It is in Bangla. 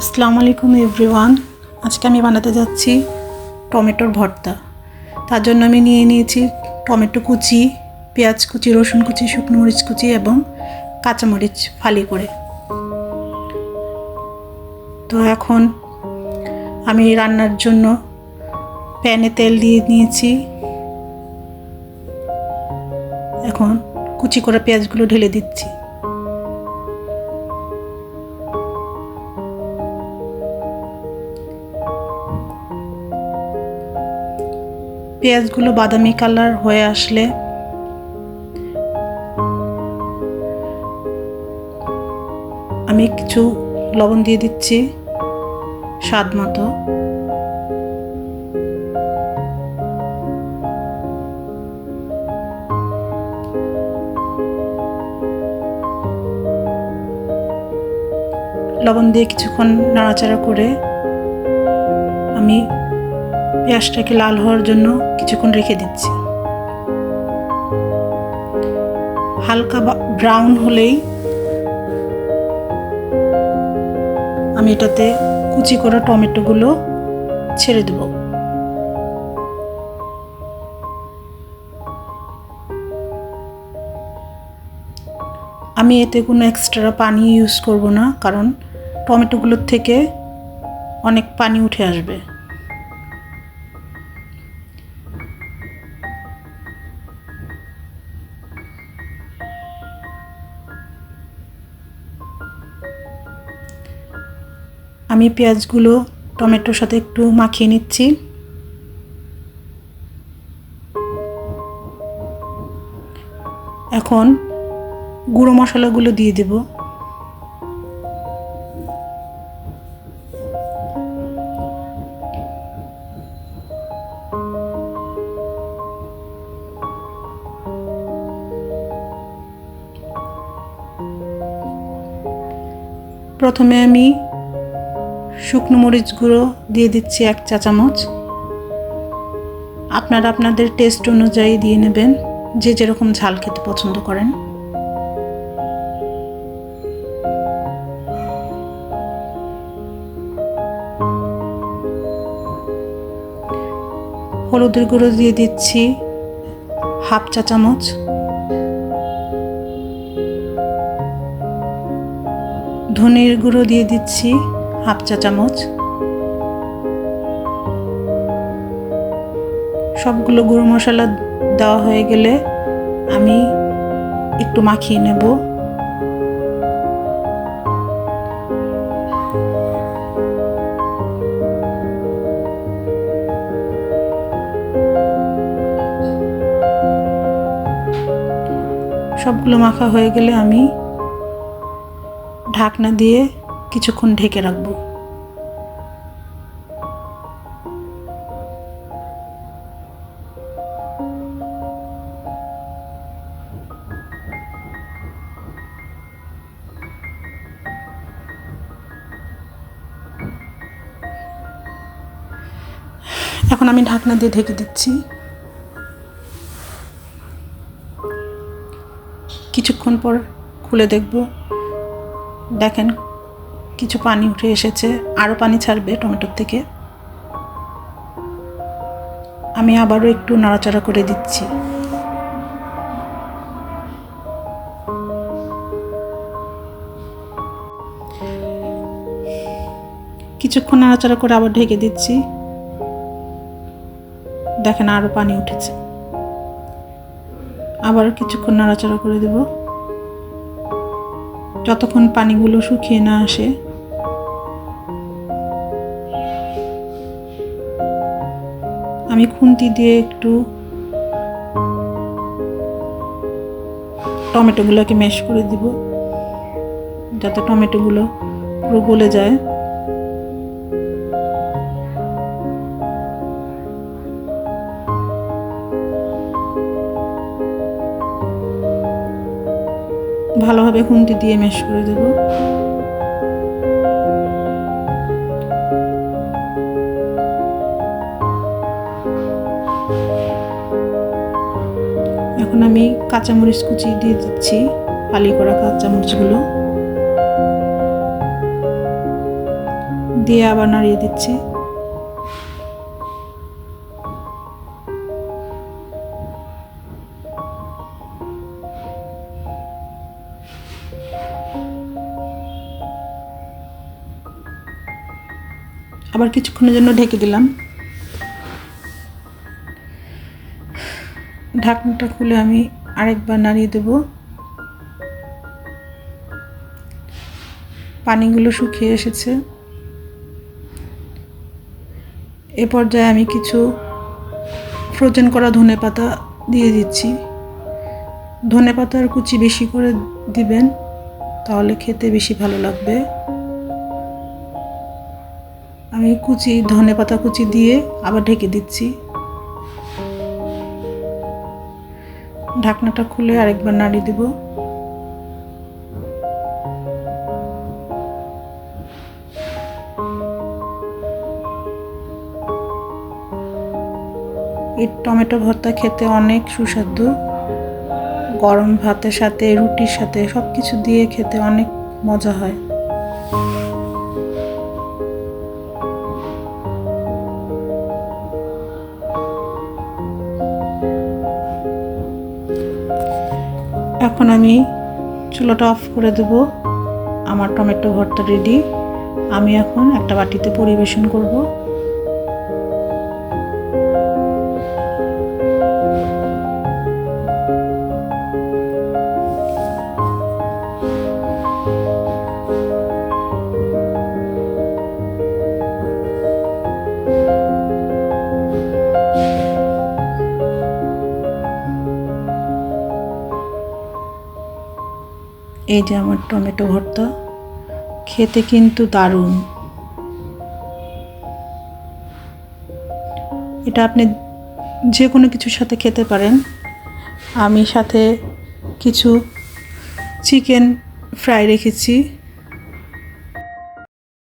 আসসালামু আলাইকুম এভরিওয়ান। আজকে আমি বানাতে যাচ্ছি টমেটোর ভর্তা। তার জন্য আমি নিয়ে নিয়েছি টমেটো কুচি, পেঁয়াজ কুচি, রসুন কুচি, শুকনো মরিচ কুচি এবং কাঁচামরিচ ফালি করে। তো এখন আমি রান্নার জন্য প্যানে তেল দিয়ে নিয়েছি। এখন কুচি করে পেঁয়াজগুলো ঢেলে দিচ্ছি। পেঁয়াজগুলো বাদামি কালার হয়ে আসলে আমি কিছু লবণ দিয়ে দিচ্ছি স্বাদ মতো। লবণ দিয়ে কিছুক্ষণ নাড়াচাড়া করে আমি পেঁয়াজটাকে লাল হওয়ার জন্য কিছুক্ষণ রেখে দিচ্ছি। হালকা ব্রাউন হলেই আমি এটাতে কুচি করা টমেটোগুলো ছেড়ে দেব। আমি এতে কোনো এক্সট্রা পানি ইউজ করব না, কারণ টমেটোগুলোর থেকে অনেক পানি উঠে আসবে। আমি পেঁয়াজগুলো টমেটোর সাথে একটু মাখিয়ে নিচ্ছি। এখন গুঁড়ো মশলাগুলো দিয়ে দেব। প্রথমে আমি শুকনো মরিচ গুঁড়ো দিয়ে দিচ্ছি এক চা চামচ। আপনারা আপনাদের টেস্ট অনুযায়ী দিয়ে নেবেন, যে যেরকম ঝাল খেতে পছন্দ করেন। হলুদের গুঁড়ো দিয়ে দিচ্ছি হাফ চা চামচ। ধনের গুঁড়ো দিয়ে দিচ্ছি হাফ চা চামচ সবগুলো গুঁড়ো মশলা দেওয়া হয়ে গেলে আমি একটু মাখিয়ে নেব। সবগুলো মাখা হয়ে গেলে আমি ঢাকনা দিয়ে কিছুক্ষণ ঢেকে রাখব। এখন আমি ঢাকনা দিয়ে ঢেকে দিচ্ছি। কিছুক্ষণ পর খুলে দেখব। দেখেন কিছু পানি উঠে এসেছে। আরও পানি ছাড়বে টমেটোর থেকে। আমি আবারও একটু নাড়াচাড়া করে দিচ্ছি। কিছুক্ষণ নাড়াচাড়া করে আবার ঢেকে দিচ্ছি। দেখেন আরও পানি উঠেছে। আবার কিছুক্ষণ নাড়াচাড়া করে দেব। যতক্ষণ পানিগুলো শুকিয়ে না আসে আমি খুন্তি দিয়ে একটু টমেটোগুলোকে ম্যাশ করে দিব, যাতে টমেটোগুলো পুরো গলে যায়। ভালোভাবে খুন্তি দিয়ে ম্যাশ করে দেব। এখন আমি কাঁচামরিচ কুচি দিয়ে দিচ্ছি, ফালি করা কাঁচামরিচগুলো। দিয়ে আবার নাড়িয়ে দিচ্ছি। আবার কিছুক্ষণের জন্য ঢেকে দিলাম। ঢাকনাটা খুলে আমি আরেকবার নাড়িয়ে দেব। পানিগুলো শুকিয়ে এসেছে। এ পর্যায়ে আমি কিছু ফ্রোজেন করা ধনে পাতা দিয়ে দিচ্ছি। ধনে পাতার কুচি বেশি করে দিবেন, তাহলে খেতে বেশি ভালো লাগবে। আমি কুচি, ধনে পাতা কুচি দিয়ে আবার ঢেকে দিচ্ছি। ঢাকনাটা খুলে আরেকবার নাড়িয়ে দেব। এই টমেটো ভর্তা খেতে অনেক সুস্বাদু। গরম ভাতের সাথে, রুটির সাথে সব কিছু দিয়ে খেতে অনেক মজা হয়। এখন আমি চুলাটা অফ করে দেব। আমার টমেটো ভর্তা রেডি আমি এখন একটা বাটিতে পরিবেশন করব। এই যে আমার টমেটো ভর্তা, খেতে কিন্তু দারুণ। এটা আপনি যে কোনো কিছুর সাথে খেতে পারেন। আমি সাথে কিছু চিকেন ফ্রাই রেখেছি।